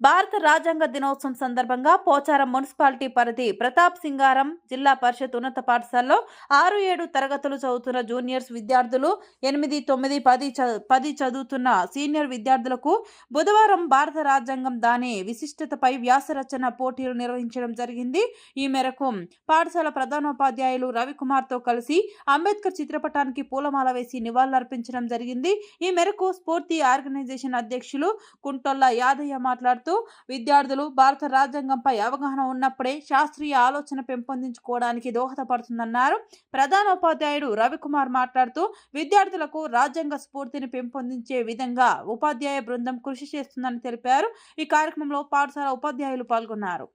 భారత రాజ్యాంగ దినోత్సవం సందర్భంగా పోచారం మున్సిపాలిటీ పరిధి ప్రతాప్ సింగారం జిల్లా పరిషత్ ఉన్నత పాఠశాలలో ఆరు ఏడు తరగతులు చదువుతున్న జూనియర్స్ విద్యార్థులు ఎనిమిది తొమ్మిది పది పది చదువుతున్న సీనియర్ విద్యార్థులకు బుధవారం భారత రాజ్యాంగం దాని విశిష్టతపై వ్యాసరచన పోటీలు నిర్వహించడం జరిగింది. ఈ మేరకు పాఠశాల ప్రధానోపాధ్యాయులు రవికుమార్తో కలిసి అంబేద్కర్ చిత్రపటానికి పూలమాల వేసి నివాళులర్పించడం జరిగింది. ఈ మేరకు స్ఫూర్తి ఆర్గనైజేషన్ అధ్యక్షులు కుంటొల్ల యాదయ్య మాట్లాడుతూ విద్యార్థులు భారత రాజ్యాంగంపై అవగాహన ఉన్నప్పుడే శాస్త్రీయ ఆలోచన పెంపొందించుకోవడానికి దోహదపడుతుందన్నారు. ప్రధానోపాధ్యాయుడు రవికుమార్ మాట్లాడుతూ విద్యార్థులకు రాజ్యాంగ స్ఫూర్తిని పెంపొందించే విధంగా ఉపాధ్యాయ బృందం కృషి చేస్తుందని తెలిపారు. ఈ కార్యక్రమంలో పాఠశాల ఉపాధ్యాయులు పాల్గొన్నారు.